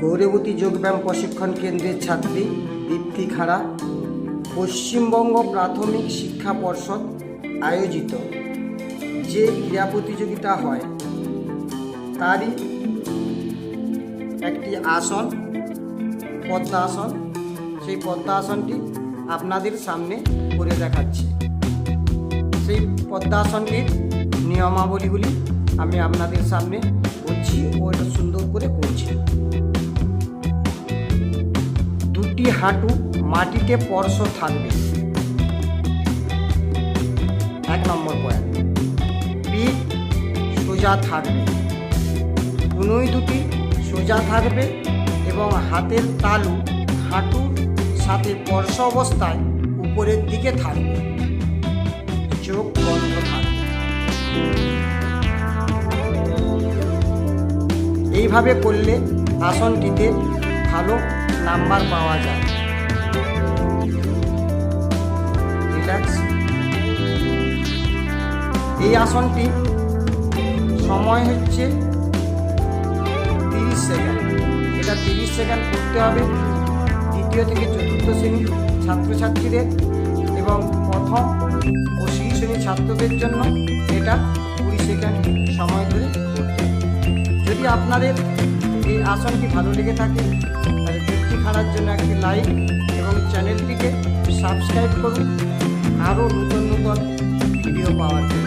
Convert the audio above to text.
গৌরবতী যোগব্যায়াম প্রশিক্ষণ কেন্দ্রের ছাত্রী দীপ্তি খাড়া, পশ্চিমবঙ্গ প্রাথমিক শিক্ষা পর্ষদ আয়োজিত যে ক্রীড়া প্রতিযোগিতা হয়, তারই একটি আসন, পদ্মাসন। সেই পদ্মাসনটি আপনাদের সামনে করে দেখাচ্ছি। সেই পদ্মাসনটির নিয়মাবলীগুলি আমি আপনাদের সামনে করছি ও এটা সুন্দর করে করছি। হাঁটু মাটিতে স্পর্শ থাকবে। এক নম্বর পয়েন্ট পিঠ সোজা থাকবে। কুনুই দুটি সোজা থাকবে এবং হাতের তালু হাঁটুর সাথে স্পর্শ অবস্থায় উপরের দিকে থাকবে। চোখ বন্ধ থাকবে। এইভাবে করলে আসনটিতে ভালো নাম্বার পাওয়া যায়। এই আসনটি সময় হচ্ছে তিরিশ সেকেন্ড। এটা তিরিশ সেকেন্ড করতে হবে দ্বিতীয় থেকে চতুর্থ শ্রেণির ছাত্রছাত্রীদের এবং প্রথম ও শীর্ষ শ্রেণির ছাত্রদের জন্য এটা কুড়ি সেকেন্ড সময় ধরে করতে যদি আপনাদের এই আসনটি ভালো লেগে থাকে, তাহলে দেখতে খাড়ার জন্য একটি লাইক এবং চ্যানেলটিকে সাবস্ক্রাইব করুন। আরও নতুন নতুন ভিডিও পাওয়ার জন্য।